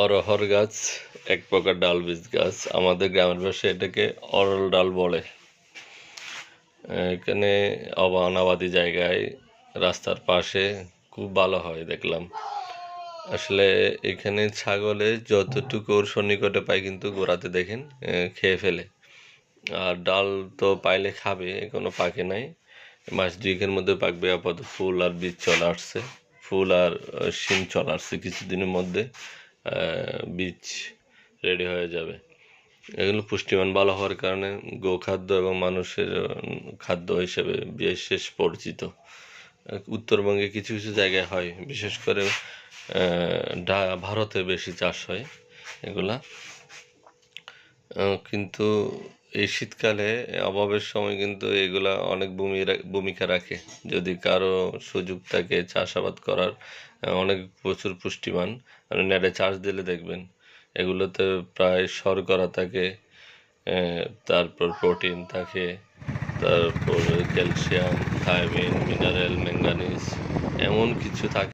অরহর গাছ, এক প্রকার ডাল বীজ গাছ। আমাদের গ্রামের ভাষায় এটাকে অরল ডাল বলে। এখানে অনাবাদি জায়গায় রাস্তার পাশে খুব ভালো হয় দেখলাম। আসলে এখানে ছাগলে যতটুকু ওর সন্নিকটে পায় কিন্তু গোড়াতে দেখেন খেয়ে ফেলে। আর ডাল তো পাইলে খাবে এখনও পাকে নাই। মাস দুয়েকের মধ্যে পাকবে আপাতত ফুল আর বীজ চলে আসছে। ফুল আর শিম চলে আসছে কিছুদিনের মধ্যে। বীজ রেডি হয়ে যাবে। এগুলো পুষ্টিমান, ভালো হওয়ার কারণে গোখাদ্য এবং মানুষের খাদ্য হিসেবে বিশেষ পরিচিত। উত্তরবঙ্গে কিছু কিছু জায়গায় হয়, বিশেষ করে ভারতে বেশি চাষ হয় এগুলা। কিন্তু এই শীতকালে অভাবের সময় কিন্তু এগুলা অনেক ভূমি ভূমিকা রাখে। যদি কারও সুযোগ থাকে চাষাবাদ করার অনেক প্রচুর পুষ্টিমান আপনি নেটে চাষ দিলে দেখবেন এগুলোতে প্রায় শর্করা থাকে তারপর প্রোটিন থাকে, তারপর ক্যালসিয়াম থায়ামিন মিনারেল ম্যাঙ্গানিজ এমন কিছু থাকে।